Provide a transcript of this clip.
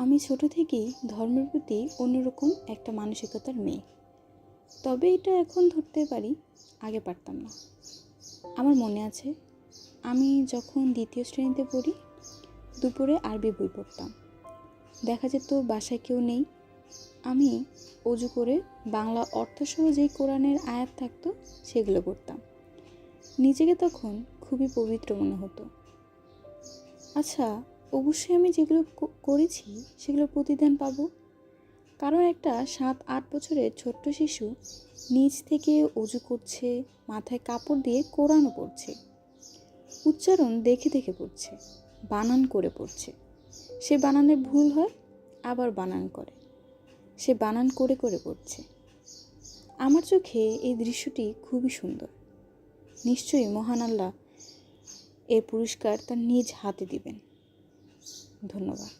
আমি ছোট থেকেই ধর্মের প্রতি অন্যরকম একটা মানসিকতার মেয়ে। তবে এটা এখন ধরতে পারি, আগে পারতাম না। আমার মনে আছে, আমি যখন দ্বিতীয় শ্রেণীতে পড়ি, দুপুরে আরবি বই পড়তাম। দেখা যেত বাসায় কেউ নেই। আমি অজু করে বাংলা অর্থসহ যেই কোরআনের আয়াত থাকতো, সেগুলো পড়তাম। নিজেকে তখন খুবই পবিত্র মনে হতো। আচ্ছা অবশ্যই আমি যেগুলো করেছি সেগুলো প্রতিদান পাবো। কারণ একটা সাত, আট বছরের ছোট্ট শিশু নিজ থেকে অজু করছে, মাথায় কাপড় দিয়ে কোরআনও পড়ছে, উচ্চারণ দেখে দেখে পড়ছে, বানান করে পড়ছে। সে বানানে ভুল হয়, আবার বানান করে। সে বানান করে করে পড়ছে। আমার চোখে এই দৃশ্যটি খুবই সুন্দর। নিশ্চয়ই মহান আল্লাহ এর পুরস্কার তার নিজ হাতে দিবেন। ধন্যবাদ